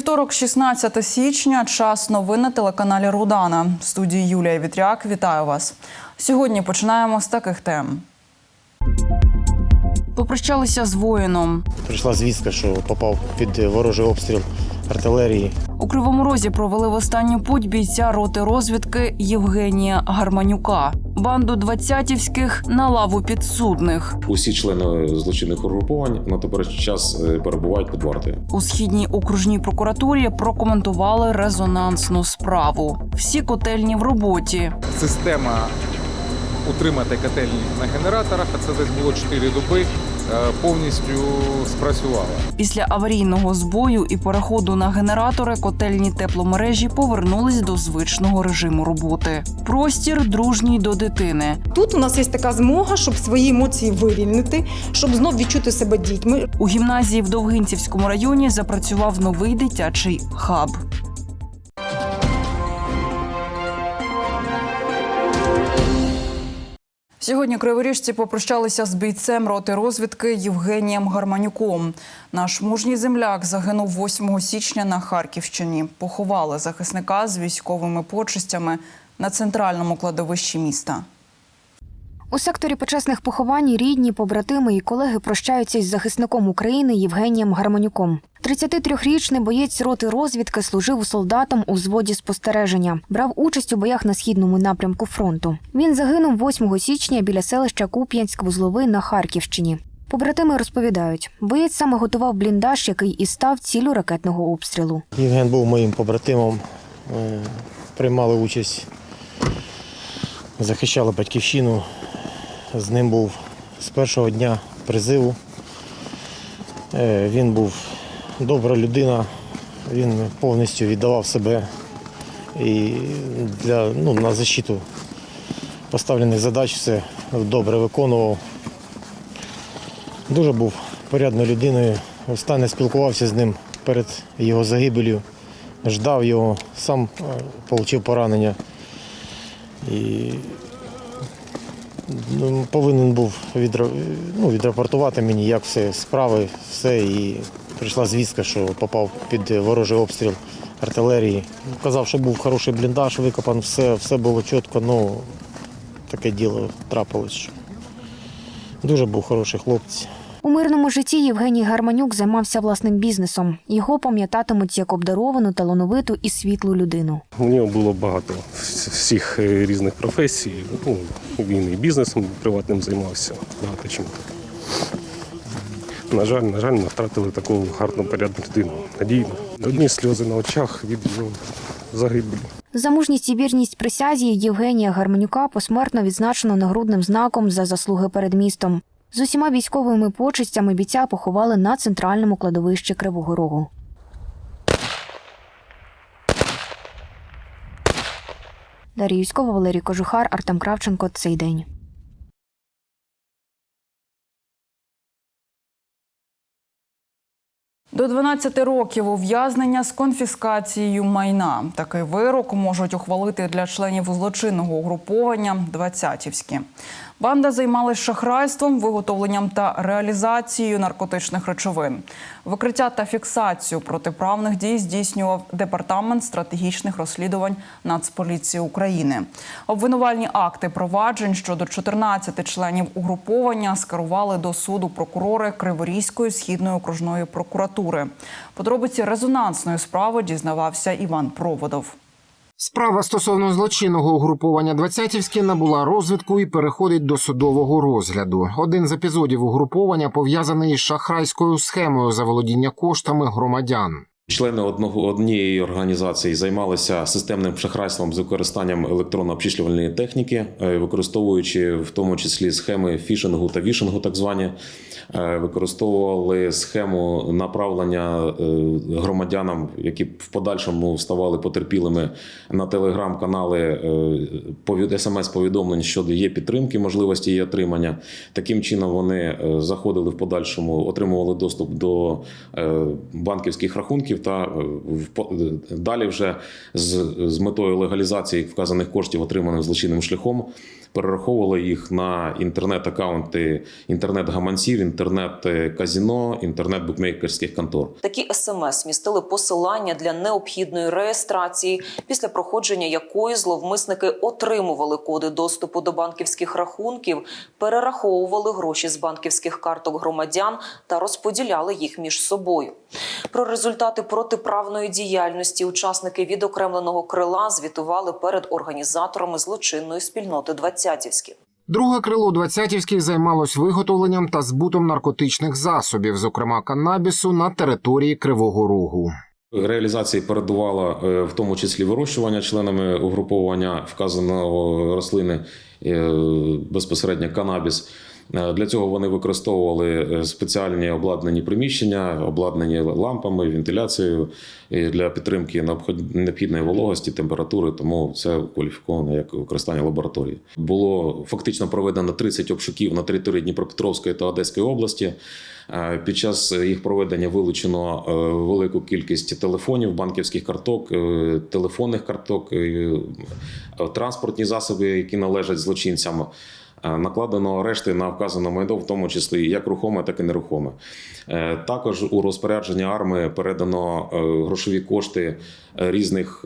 Вівторок, 16 січня, час новин на телеканалі Рудана. В студії Юлія Вітряк. Вітаю вас. Сьогодні починаємо з таких тем. Попрощалися з воїном. Прийшла звістка, що попав під ворожий обстріл артилерії. У Кривому Розі провели в останню путь бійця роти розвідки Євгенія Гарманюка. Банду двадцятівських на лаву підсудних. Усі члени злочинних угруповань на теперішній час е, перебувають під вартою. У східній окружній прокуратурі прокоментували резонансну справу. Всі котельні в роботі. система утримати котельні на генераторах, а це десь було 4 доби, е, повністю спрацювала. Після аварійного збою і переходу на генератори котельні тепломережі повернулись до звичного режиму роботи. Простір дружній до дитини. Тут у нас є така змога, щоб свої емоції вивільнити, щоб знов відчути себе дітьми. У гімназії в Довгинцівському районі запрацював новий дитячий хаб. Сьогодні криворіжці попрощалися з бійцем роти розвідки Євгенієм Гарманюком. Наш мужній земляк загинув 8 січня на Харківщині. Поховали захисника з військовими почестями на центральному кладовищі міста. У секторі почесних поховань рідні, побратими і колеги прощаються із захисником України Євгенієм Гармонюком. 33-річний боєць роти розвідки служив у солдатам у зводі спостереження, брав участь у боях на східному напрямку фронту. Він загинув 8 січня біля селища Куп'янськ-Вузловий на Харківщині. Побратими розповідають, боєць саме готував бліндаж, який і став цілю ракетного обстрілу. Євген був моїм побратимом, е, приймали участь, захищали батьківщину. З ним був з першого дня призиву. Е, Він був добра людина, він повністю віддавав себе і для, ну, на защиту поставлених задач все добре виконував. Дуже був порядною людиною. Останнє спілкувався з ним перед його загибелью, ждав його, сам отримав поранення. І ну, повинен був ну, відрапортувати мені, як все справи, все. І прийшла звістка, що попав під ворожий обстріл артилерії. Казав, що був хороший бліндаж, викопан, все, все було чітко, ну таке діло трапилось. Дуже був хороший хлопець. У мирному житті Євгеній Гарманюк займався власним бізнесом. Його пам'ятатимуть як обдаровану, талановиту і світлу людину. У нього було багато всіх різних професій. Ну, він і бізнесом приватним займався, багато чим. На жаль, на жаль, ми втратили таку гарну порядну людину, надійну. Одні сльози на очах від загибелі. За мужність і вірність присязі Євгенія Гарманюка посмертно відзначено нагрудним знаком за заслуги перед містом. З усіма військовими почестями бійця поховали на центральному кладовищі Кривого Рогу. Дар'я Юськова, Валерій Кожухар, Артем Кравченко. Цей день. До 12 років ув'язнення з конфіскацією майна. Такий вирок можуть ухвалити для членів злочинного угруповання «Двадцятівські». Банда займалась шахрайством, виготовленням та реалізацією наркотичних речовин. Викриття та фіксацію протиправних дій здійснював департамент стратегічних розслідувань Нацполіції України. Обвинувальні акти проваджень щодо 14 членів угруповання скерували до суду прокурори Криворізької східної окружної прокуратури. Подробиці резонансної справи дізнавався Іван Проводов. Справа стосовно злочинного угруповання «Двадцятівське» набула розвитку і переходить до судового розгляду. Один з епізодів угруповання пов'язаний із шахрайською схемою заволодіння коштами громадян. Члени одного однієї організації займалися системним шахрайством з використанням електронно-обчислювальної техніки, е, використовуючи в тому числі схеми фішингу та вішингу, так звані, Е, використовували схему направлення е, громадянам, які в подальшому ставали потерпілими на телеграм-канали смс-повідомлень щодо є підтримки, можливості її отримання. Таким чином вони заходили в подальшому, отримували доступ до банківських рахунків та е, е, далі вже з, з метою легалізації вказаних коштів, отриманих злочинним шляхом, перераховували їх на інтернет-аккаунти інтернет-гаманців, інтернет-казіно, інтернет-букмекерських контор. Такі смс містили посилання для необхідної реєстрації, після проходження якої зловмисники отримували коди доступу до банківських рахунків, перераховували гроші з банківських карток громадян та розподіляли їх між собою. Про результати протиправної діяльності учасники відокремленого крила звітували перед організаторами злочинної спільноти Двадцятівські. Друге крило двадцятівських займалось виготовленням та збутом наркотичних засобів, зокрема канабісу, на території Кривого Рогу. Реалізації передувало е, в тому числі вирощування членами угруповання вказаного рослини е, безпосередньо канабіс. Е, Для цього вони використовували е, спеціальні обладнані приміщення, обладнані лампами, вентиляцією для підтримки необхідної вологості, температури. Тому це кваліфіковано як використання лабораторії. Було фактично проведено 30 обшуків на території Дніпропетровської та Одеської області. Е, Під час їх проведення вилучено велику кількість телефонів, банківських карток, телефонних карток, транспортні засоби, які належать злочинцям. Е, Накладено арешти на вказане майно, в тому числі як рухоме, так і нерухоме. Е, Також у розпорядження арми передано е, грошові кошти різних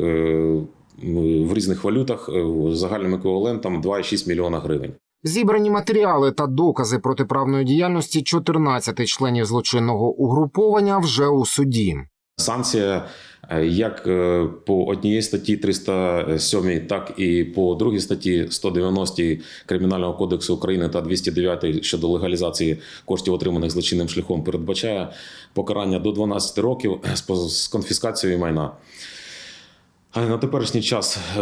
в різних валютах загальним еквівалентом 2,6 мільйона гривень. Зібрані матеріали та докази протиправної діяльності 14 членів злочинного угруповання вже у суді. Санкція е, як е, по одній статті 307, так і по другій статті 190 Кримінального кодексу України та 209 щодо легалізації коштів, отриманих злочинним шляхом, передбачає покарання до 12 років з конфіскацією майна. На теперішній час е,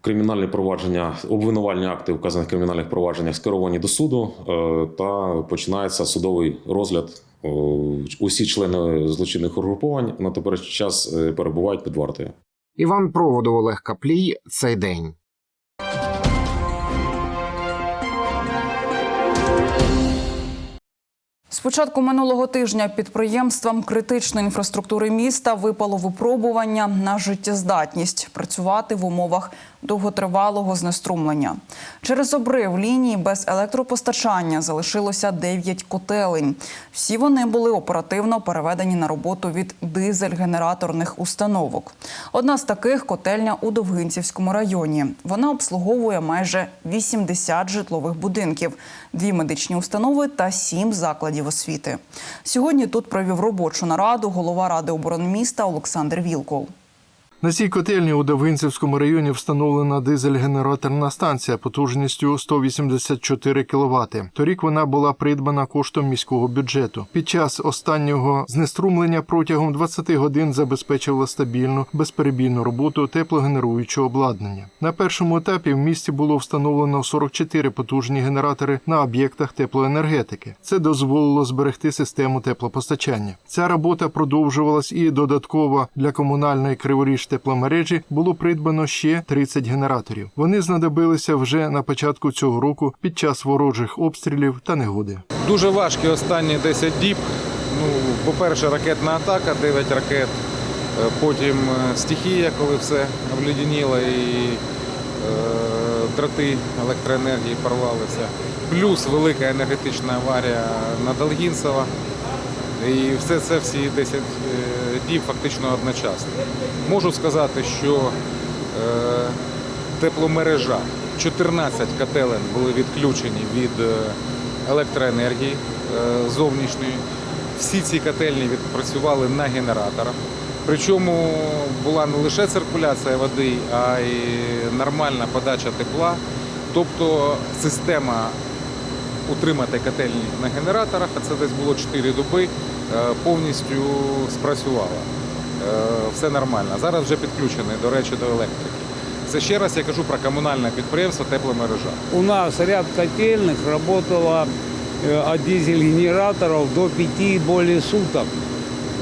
кримінальні провадження, обвинувальні акти вказаних кримінальних провадженнях скеровані до суду е, та починається судовий розгляд. Усі члени злочинних угруповань на теперішній час е, перебувають під вартою. Іван Проводов, Олег Каплій. Цей день. З початку минулого тижня підприємствам критичної інфраструктури міста випало випробування на життєздатність працювати в умовах довготривалого знеструмлення. Через обрив лінії без електропостачання залишилося 9 котелень. Всі вони були оперативно переведені на роботу від дизель-генераторних установок. Одна з таких котельня у Довгинцівському районі. Вона обслуговує майже 80 житлових будинків, дві медичні установи та сім закладів освіти. Сьогодні тут провів робочу нараду голова ради оборони міста Олександр Вілков. На цій котельні у Давгинцівському районі встановлена дизель-генераторна станція потужністю 184 кВт. Торік вона була придбана коштом міського бюджету. Під час останнього знеструмлення протягом 20 годин забезпечувала стабільну безперебійну роботу теплогенеруючого обладнання. На першому етапі в місті було встановлено 44 потужні генератори на об'єктах теплоенергетики. Це дозволило зберегти систему теплопостачання. Ця робота продовжувалась і додатково для комунальної криворіж тепломережі було придбано ще 30 генераторів. Вони знадобилися вже на початку цього року під час ворожих обстрілів та негоди. Дуже важкі останні 10 діб. Ну, по-перше, ракетна атака, 9 ракет. Е, Потім е, стихія, коли все обледеніло і е, дроти електроенергії порвалися. Плюс велика енергетична аварія на Долгінцево. І все це всі 10 е, фактично одночасно. Можу сказати, що е, тепломережа, 14 котелень були відключені від е, електроенергії е, зовнішньої. Всі ці котельні відпрацювали на генераторах. Причому була не лише циркуляція води, а й нормальна подача тепла. Тобто система утримати котельні на генераторах, а це десь було 4 доби, повністю спрацювала. Е, Все нормально. Зараз вже підключений, до речі, до електрики. Це ще раз я кажу про комунальне підприємство тепломережа. У нас ряд котельных работало э, от дизель-генераторов до 5 и более суток.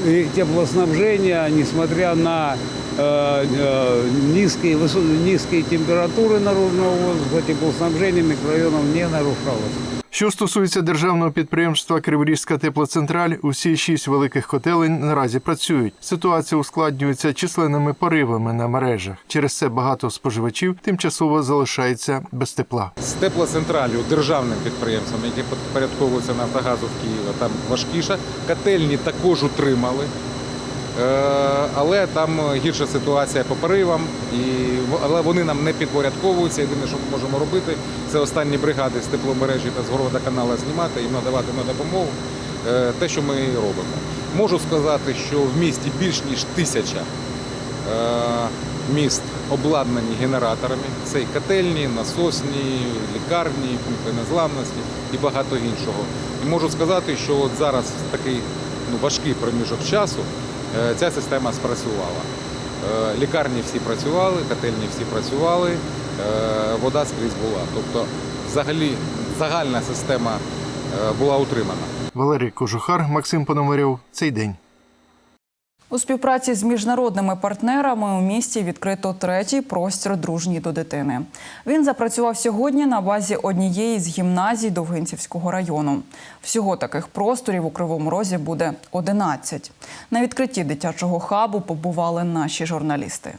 И теплоснабжение, несмотря на э, э, низкие, высо- низкие температуры наружного воздуха, теплоснабжение микрорайонов не нарушалось. Що стосується державного підприємства Криворізька теплоцентраль, усі шість великих котелень наразі працюють. Ситуація ускладнюється численними поривами на мережах. Через це багато споживачів тимчасово залишається без тепла. З теплоцентралю, державним підприємством, яке підпорядковується Нафтогазу в Києві, там важкіше. Котельні також утримали. Е, Але там гірша ситуація по поривам, і, але вони нам не підпорядковуються. Єдине, що ми можемо робити, це останні бригади з тепломережі та з городоканала знімати, їм надавати на допомогу. Е, Те, що ми робимо. Можу сказати, що в місті більш ніж тисяча е, міст обладнані генераторами. Це і котельні, насосні, лікарні, пункти незламності і багато іншого. І можу сказати, що от зараз такий ну, важкий проміжок часу ця система спрацювала. Е, Лікарні всі працювали, котельні всі працювали, е, вода скрізь була. Тобто, взагалі, загальна система е, була утримана. Валерій Кожухар, Максим Пономарьов. Цей день. У співпраці з міжнародними партнерами у місті відкрито третій простір дружній до дитини. Він запрацював сьогодні на базі однієї з гімназій Довгинцівського району. Всього таких просторів у Кривому Розі буде 11. На відкритті дитячого хабу побували наші журналісти.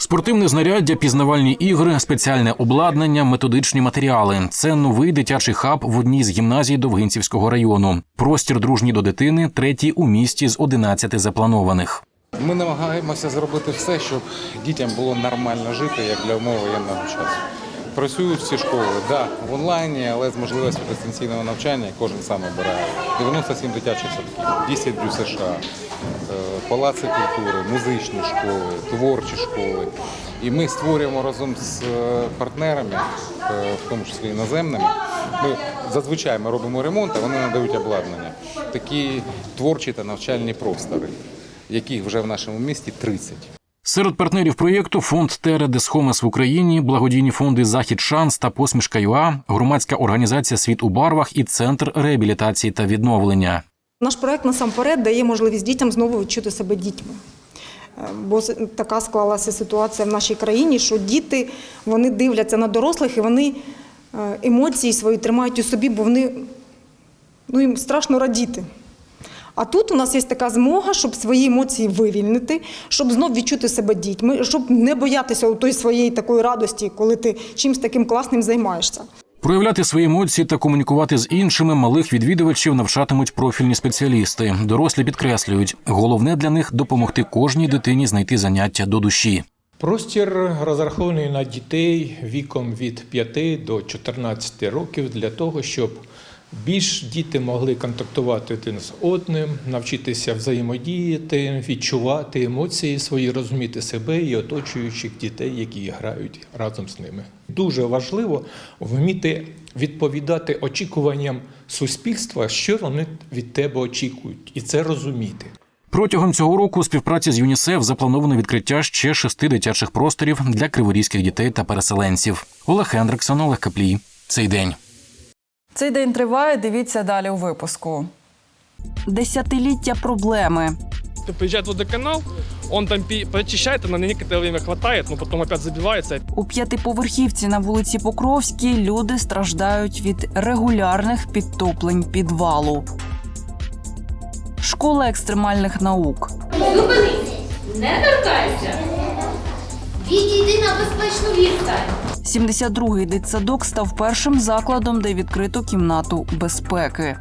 Спортивне знаряддя, пізнавальні ігри, спеціальне обладнання, методичні матеріали це новий дитячий хаб в одній з гімназій Довгинцівського району. Простір дружній до дитини, третій у місті з 11 запланованих. Ми намагаємося зробити все, щоб дітям було нормально жити, як для умови воєнного часу. Працюють всі школи, да, в онлайні, але з можливістю дистанційного навчання кожен сам обирає. 97 дитячих садків, 10 в США, палаци культури, музичні школи, творчі школи. І ми створюємо разом з е, партнерами, е, в тому числі іноземними. Ми зазвичай ми робимо ремонт, а вони надають обладнання. Такі творчі та навчальні простори, яких вже в нашому місті 30. Серед партнерів проєкту фонд Тере Десхомес в Україні, благодійні фонди Захід Шанс та Посмішка ЮА, громадська організація Світ у барвах і центр реабілітації та відновлення. Наш проект насамперед дає можливість дітям знову відчути себе дітьми. Е, Бо така склалася ситуація в нашій країні, що діти вони дивляться на дорослих і вони е, емоції свої тримають у собі, бо вони ну, їм страшно радіти. А тут у нас є така змога, щоб свої емоції вивільнити, щоб знов відчути себе дітьми, щоб не боятися тої своєї такої радості, коли ти чимось таким класним займаєшся. Проявляти свої емоції та комунікувати з іншими малих відвідувачів навчатимуть профільні спеціалісти. Дорослі підкреслюють, головне для них допомогти кожній дитині знайти заняття до душі. Простір розрахований на дітей віком від 5 до 14 років для того, щоб більш діти могли контактувати один з одним, навчитися взаємодіяти, відчувати емоції свої, розуміти себе і оточуючих дітей, які грають разом з ними. Дуже важливо вміти відповідати очікуванням суспільства, що вони від тебе очікують, і це розуміти. Протягом цього року у співпраці з ЮНІСЕФ заплановано відкриття ще шести дитячих просторів для криворізьких дітей та переселенців. Олег Хендриксон, Олег Каплій. Цей день. Цей день триває. Дивіться далі у випуску. Десятиліття проблеми. приезжает водоканал, он там и на некоторое время хватает, но потом опять забивается. У п'ятиповерхівці на вулиці Покровській люди страждають від регулярних підтоплень підвалу. Школа екстремальних наук. Зупинись! Не торкайся! Відійди на безпечну відстань! 72-й дитсадок став першим закладом, де відкрито кімнату безпеки.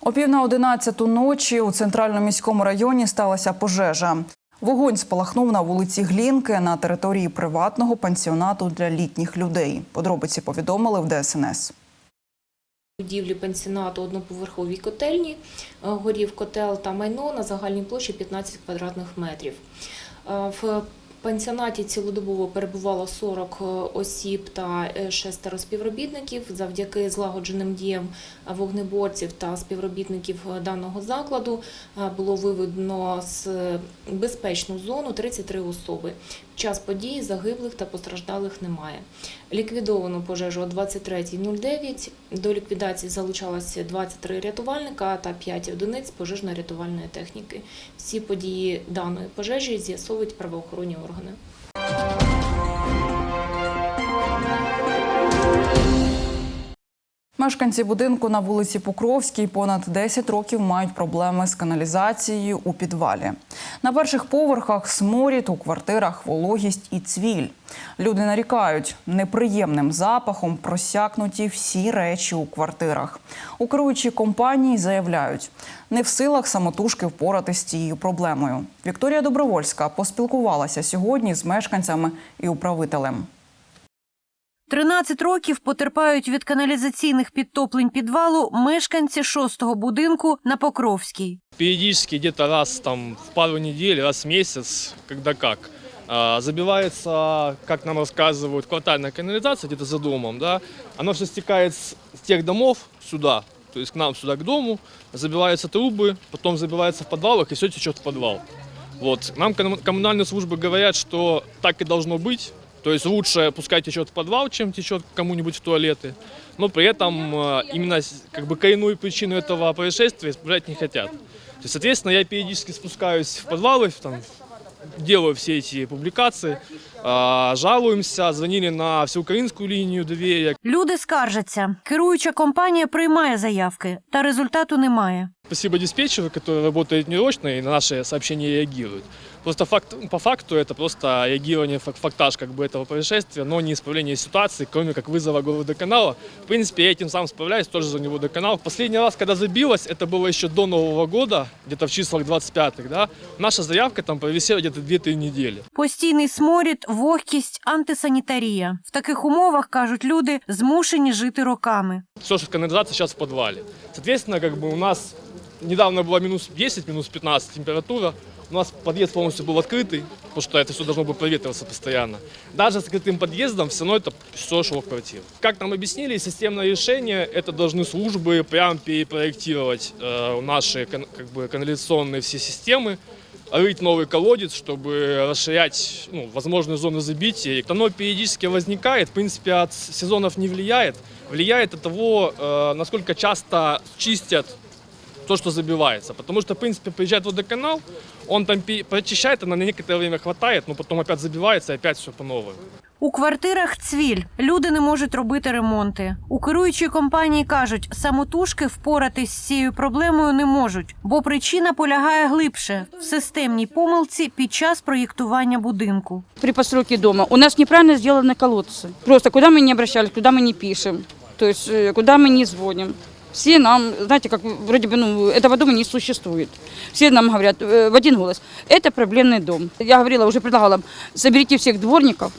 О пів на одинадцяту ночі у центральному міському районі сталася пожежа. Вогонь спалахнув на вулиці Глінки на території приватного пансіонату для літніх людей. Подробиці повідомили в ДСНС. Будівлі пансіонату одноповерховій котельні е, горів котел та майно на загальній площі 15 квадратних метрів. Е, В пансіонаті цілодобово перебувало 40 осіб та е, шестеро співробітників. Завдяки злагодженим діям вогнеборців та співробітників е, даного закладу е, було виведено з безпечну зону 33 особи. Час події загиблих та постраждалих немає. Ліквідовано пожежу о 23.09. До ліквідації залучалося 23 рятувальника та 5 одиниць пожежно-рятувальної техніки. Всі події даної пожежі з'ясовують правоохоронні органи. Мешканці будинку на вулиці Покровській понад 10 років мають проблеми з каналізацією у підвалі. На перших поверхах сморід, у квартирах вологість і цвіль. Люди нарікають, неприємним запахом просякнуті всі речі у квартирах. У керуючій компанії заявляють, не в силах самотужки впоратись з цією проблемою. Вікторія Добровольська поспілкувалася сьогодні з мешканцями і управителем. 13 років потерпають від каналізаційних підтоплень підвалу мешканці шостого будинку на Покровській. Периодически где-то раз там в пару недель, раз в месяц, когда как. а, Забивается, как нам рассказывают, квартальная канализация где-то за домом, да, оно все стекает с с тех домов сюда, то есть к нам сюда, к дому, забиваются трубы, потом забивается в подвалах и все течет в подвал. Вот. Нам ком- коммунальные службы говорят, что так и должно быть, то есть лучше пускай течет в подвал, чем течет кому-нибудь в туалеты, но при этом э, именно с- как бы коренную причину этого происшествия исправлять не хотят. То есть, соответственно, я периодически спускаюсь в подвалы, там, делаю все эти публикации, а, жалуемся, звонили на всеукраинскую линию доверия. Люди скаржаться. Керуюча компанія приймає заявки, та результату немає. Спасибо диспетчеру, который работает неурочно и на наши сообщения реагирует. Просто факт, по факту это просто реагирование, фак- фактаж как бы этого происшествия, но не исправление ситуации, кроме как вызова водоканала. В принципе, я этим сам справляюсь, тоже за него водоканал. Последний раз, когда забилось, это было еще до Нового года, где-то в числах 25-х, да, наша заявка там провисела где-то 2-3 недели. Постійний сморід, вогкість, антисанітарія. В таких умовах, кажуть люди, змушені жити роками. все, что канализация сейчас в подвале. Соответственно, как бы у нас недавно было минус 10, минус 15 температура. У нас подъезд полностью был открытый, потому что это все должно было проветриваться постоянно. Даже с открытым подъездом все равно это все шло в квартиру. Как нам объяснили, системное решение это должны службы прям перепроектировать э, наши как бы, канализационные все системы, рыть новый колодец, чтобы расширять ну, возможные зоны забития. Оно периодически возникает, в принципе, от сезонов не влияет. Влияет от того, э, насколько часто чистят то, что забивается. Потому что, в принципе, приезжает водоканал, он там пе- прочищает, она на некоторое время хватает, но потом опять забивается, и опять все по новой. У квартирах цвіль. Люди не можуть робити ремонти. У керуючій компанії кажуть, самотужки впоратись з цією проблемою не можуть, бо причина полягає глибше в системній помилці під час проєктування будинку. при постройке дома. У нас неправильно сделаны колодцы. Просто куда мы не обращались, куда мы не пишем, то есть э, куда мы не звоним. Все нам, знаете, как вроде бы, ну, этого дома не существует. Все нам говорят э, в один голос, это проблемный дом. Я говорила, уже предлагала, соберите всех дворников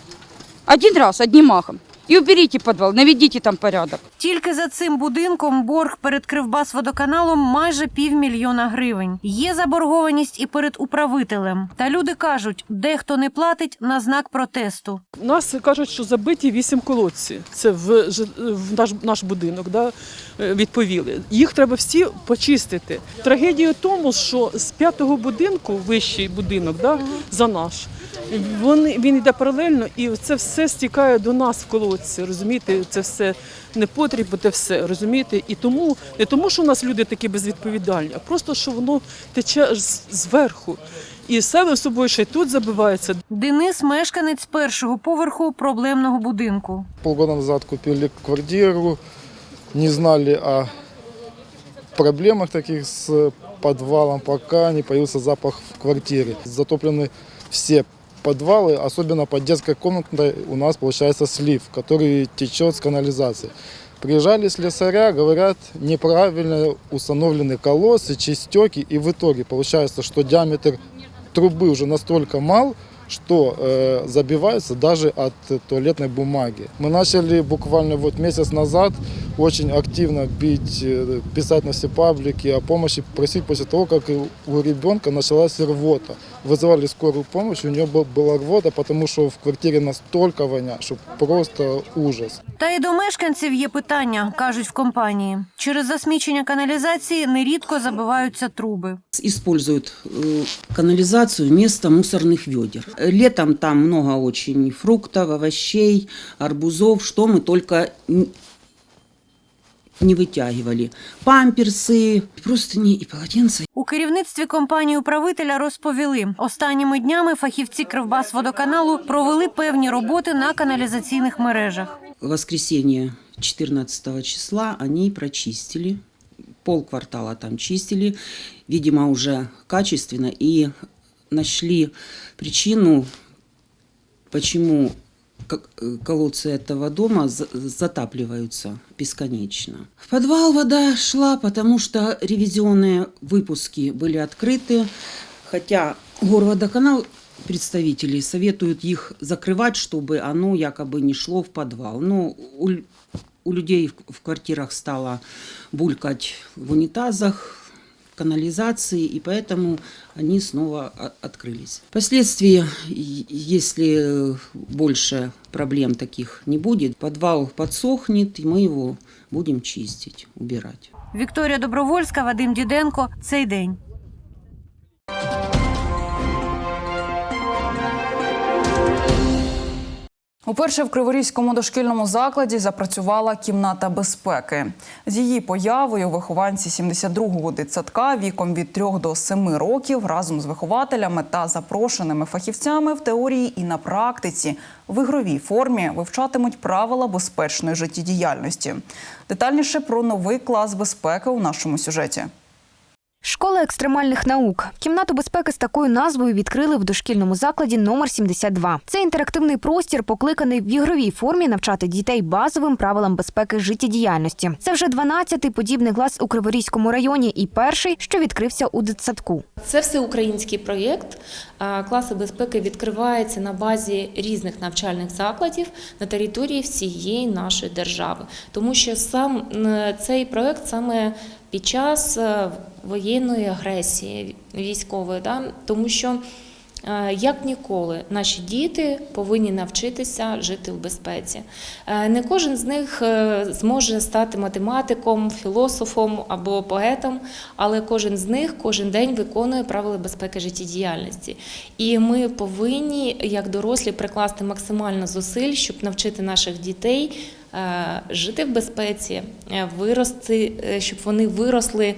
один раз, одним махом, и уберите подвал, наведите там порядок. Тільки за цим будинком борг перед Кривбасводоканалом майже півмільйона гривень. Є заборгованість і перед управителем. Та люди кажуть, дехто не платить на знак протесту. Нас кажуть, що забиті вісім колодців. Це в, в наш, наш будинок, да, е, відповіли. Їх треба всі почистити. Трагедія в тому, що з п'ятого будинку, вищий будинок, да, за наш, вони, він йде паралельно, і це все стікає до нас в колодці. Розумієте, це все не потріб, це все розумієте. І тому не тому, що у нас люди такі безвідповідальні, а просто що воно тече з- зверху. І саме собою ще й тут забивається. Денис мешканець першого поверху проблемного будинку. Полгода назад купили квартиру, не знали о проблемах таких с подвалом, пока не появился запах в квартире. Затоплены все подвалы, особенно под детской комнатой у нас получается слив, который течет с канализации. Приезжали слесаря, говорят, неправильно установлены колодцы, чистеки, и в итоге получается, что диаметр трубы уже настолько мал, что э, забивается даже от э, туалетной бумаги. Мы начали буквально вот месяц назад очень активно бить, э, писать на все паблики о помощи, просить после того, как и у ребенка началась рвота. Вызывали скорую помощь, у нее был, была рвота, потому что в квартире настолько воня, что просто ужас. Та й до мешканців є питання, кажуть в компанії. Через засмічення каналізації нерідко забиваються труби. используют э, канализацию вместо мусорных ведер. Э, Летом там много очень фруктов, овощей, арбузов, что мы только н- не вытягивали. Памперсы, простыни и полотенца. У керівництві компанії управителя розповіли, останніми днями фахівці Кривбасводоканалу провели певні роботи на каналізаційних мережах. В воскресенье 14 числа они прочистили. Полквартала там чистили, видимо, уже качественно, и Нашли причину, почему э, колодцы этого дома за- затапливаются бесконечно. В подвал вода шла, потому что ревизионные выпуски были открыты, хотя горводоканал представители советуют их закрывать, чтобы оно якобы не шло в подвал. Но у, у людей в, в квартирах стало булькать в унитазах, канализации, и поэтому они снова о- открылись. Впоследствии, и- если э, больше проблем таких не будет, подвал подсохнет, и мы его будем чистить, убирать. Вікторія Добровольська, Вадим Діденко. Цей день. Уперше в Криворізькому дошкільному закладі запрацювала кімната безпеки. З її появою вихованці 72-го дитсадка віком від 3 до 7 років разом з вихователями та запрошеними фахівцями в теорії і на практиці в ігровій формі вивчатимуть правила безпечної життєдіяльності. Детальніше про новий клас безпеки у нашому сюжеті. Школа екстремальних наук. Кімнату безпеки з такою назвою відкрили в дошкільному закладі номер 72. Це інтерактивний простір, покликаний в ігровій формі навчати дітей базовим правилам безпеки життєдіяльності. Це вже 12-й подібний клас у Криворізькому районі і перший, що відкрився у дитсадку. Це всеукраїнський проєкт. Класи безпеки відкриваються на базі різних навчальних закладів на території всієї нашої держави, тому що сам цей проєкт саме під час е, воєнної агресії військової, да? тому що е, як ніколи наші діти повинні навчитися жити в безпеці. Е, Не кожен з них зможе стати математиком, філософом або поетом, але кожен з них кожен день виконує правила безпеки життєдіяльності. І ми повинні, як дорослі, прикласти максимально зусиль, щоб навчити наших дітей жити в безпеці, е, вирости, е, щоб вони виросли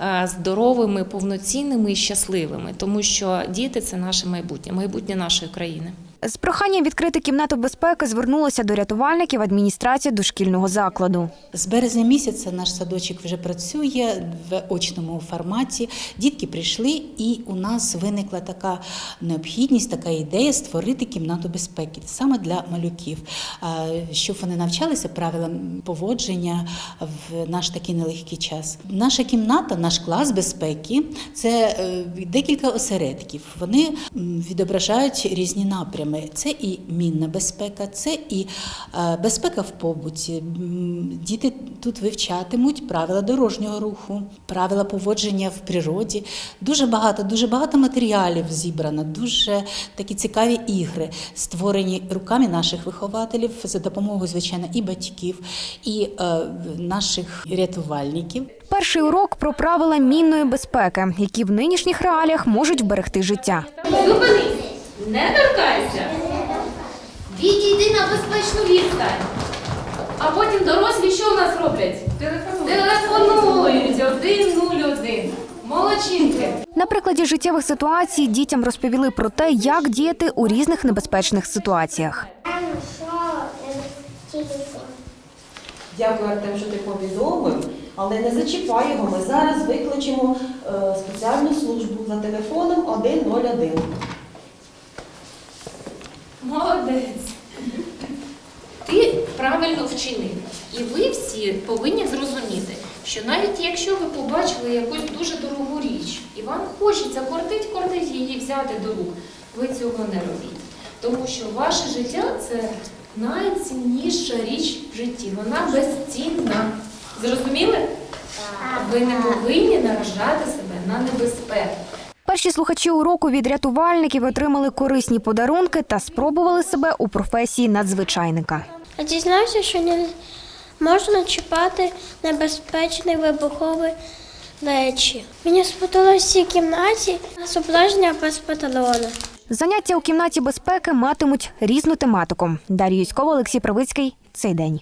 е, здоровими, повноцінними і щасливими, тому що діти це наше майбутнє, майбутнє нашої країни. З проханням відкрити кімнату безпеки звернулося до рятувальників адміністрації дошкільного закладу. З березня місяця наш садочок вже працює в очному форматі. Дітки прийшли, і у нас виникла така необхідність, така ідея створити кімнату безпеки саме для малюків, щоб вони навчалися правилам поводження в наш такий нелегкий час. Наша кімната, наш клас безпеки це е, декілька осередків. Вони відображають різні напрями. Це і мінна безпека, це і е, безпека в побуті. Діти тут вивчатимуть правила дорожнього руху, правила поводження в природі. Дуже багато, дуже багато матеріалів зібрано, дуже такі цікаві ігри, створені руками наших вихователів за допомогою, звичайно, і батьків, і е, наших рятувальників. Перший урок про правила мінної безпеки, які в нинішніх реаліях можуть вберегти життя. Не торкайся! Відійди на безпечну відстань. А потім дорослі що у нас роблять? Телефонують 101. Молодчинки. На прикладі життєвих ситуацій дітям розповіли про те, як діяти у різних небезпечних ситуаціях. Дякую, Артем, що ти повідомив, але не зачіпай його. Ми зараз викличемо е, спеціальну службу за телефоном 101. Молодець. Ти правильно вчинив. І ви всі повинні зрозуміти, що навіть якщо ви побачили якусь дуже дорогу річ, і вам хочеться кортить, кортить її взяти до рук, ви цього не робіть. Тому що ваше життя це найцінніша річ в житті. Вона безцінна. Зрозуміли? Ви не повинні наражати себе на небезпеку. Перші слухачі уроку від рятувальників отримали корисні подарунки та спробували себе у професії надзвичайника. Дізнався, що не можна чіпати небезпечні вибухові речі. Мені сподобалось цій кімнаті зображення без патрона. Заняття у кімнаті безпеки матимуть різну тематику. Дар'я Юськова, Олексій Правицький. Цей день.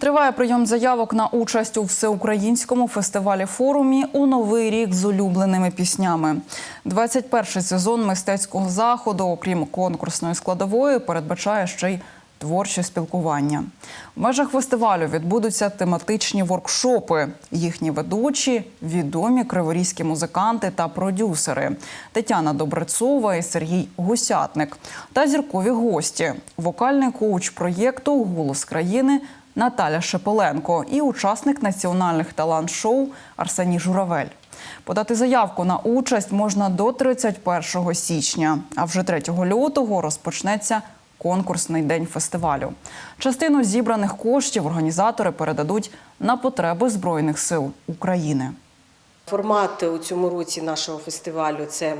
Триває прийом заявок на участь у всеукраїнському фестивалі форумі у новий рік з улюбленими піснями. 21-й сезон мистецького заходу, окрім конкурсної складової, передбачає ще й творче спілкування. В межах фестивалю відбудуться тематичні воркшопи. Їхні ведучі відомі криворізькі музиканти та продюсери Тетяна Добрецова і Сергій Гусятник та зіркові гості, вокальний коуч проєкту Голос країни Наталя Шепеленко і учасник національних талант-шоу Арсеній Журавель. Подати заявку на участь можна до 31 січня, а вже 3 лютого розпочнеться конкурсний день фестивалю. Частину зібраних коштів організатори передадуть на потреби Збройних сил України. Формат у цьому році нашого фестивалю це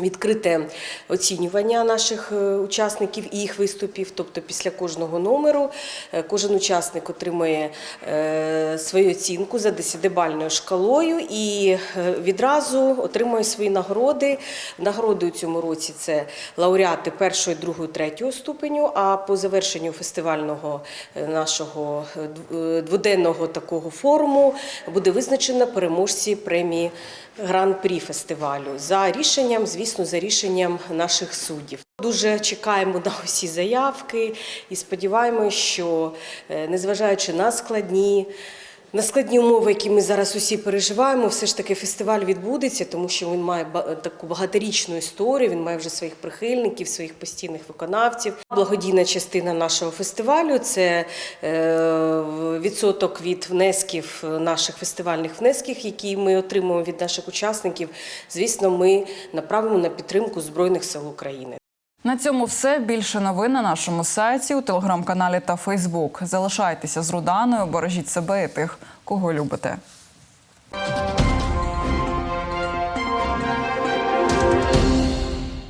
відкрите оцінювання наших е, учасників і їх виступів. Тобто після кожного номеру е, кожен учасник отримує е, свою оцінку за 10-бальною шкалою і відразу отримує свої нагороди. Нагороди у цьому році це лауреати першого, другого, третього ступеню. А по завершенню фестивального нашого дв- дводенного такого форуму буде визначено переможці премії гран-прі фестивалю за рішенням, звісно, за рішенням наших суддів. Дуже чекаємо на усі заявки і сподіваємося, що е, незважаючи на складні. На складні умови, які ми зараз усі переживаємо, все ж таки фестиваль відбудеться, тому що він має таку багаторічну історію. Він має вже своїх прихильників, своїх постійних виконавців. Благодійна частина нашого фестивалю це е, відсоток від внесків наших фестивальних внесків, які ми отримуємо від наших учасників. Звісно, ми направимо на підтримку Збройних сил України. На цьому все. Більше новин на нашому сайті, у телеграм-каналі та Фейсбук. Залишайтеся з Руданою, бережіть себе і тих, кого любите.